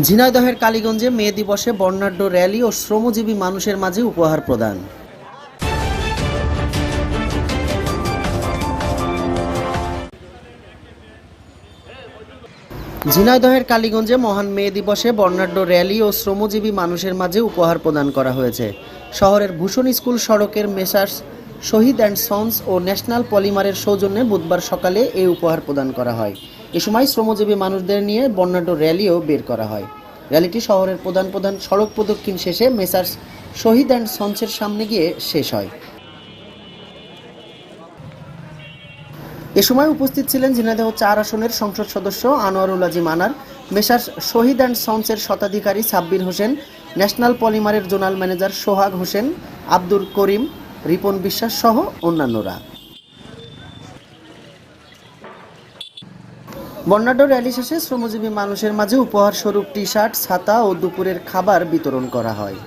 ঝিনাইদহের কালীগঞ্জে মে দিবসে বর্ণাঢ্য র্যালি ও শ্রমজীবী মানুষের মাঝে উপহার প্রদান। ঝিনাইদহের কালীগঞ্জে মহান মে দিবসে বর্ণাঢ্য র্যালি ও শ্রমজীবী মানুষের মাঝে উপহার প্রদান করা হয়েছে। শহরের ভূষণ স্কুল সড়কের মেসার্স, শহীদ অ্যান্ড সন্স ও ন্যাশনাল পলিমারের সৌজন্যে বুধবার সকালে এই উপহার প্রদান করা হয়। এ সময় শ্রমজীবী মানুষদের নিয়ে বর্ণাঢ্য র্যালিও বের করা হয়। র্যালিটি শহরের প্রধান প্রধান সড়ক প্রদক্ষিণ শেষে মেসার্স শহীদ অ্যান্ড সন্সের সামনে গিয়ে শেষ হয়। এ সময় উপস্থিত ছিলেন ঝিনাইদহ চার আসনের সংসদ সদস্য আনোয়ারুল আজিম আনার, মেসার্স শহীদ অ্যান্ড সন্সের শতাধিকারী সাব্বির হোসেন, ন্যাশনাল পলিমারের জোনাল ম্যানেজার সোহাগ হোসেন, আব্দুল করিম, রিপন বিশ্বাস সহ অন্যান্যরা। বর্ণাঢ্য র্যালি শেষে শ্রমজীবী মানুষের মাঝে উপহার স্বরূপ টি শার্ট ছাতা ও দুপুরের খাবার বিতরণ করা হয়।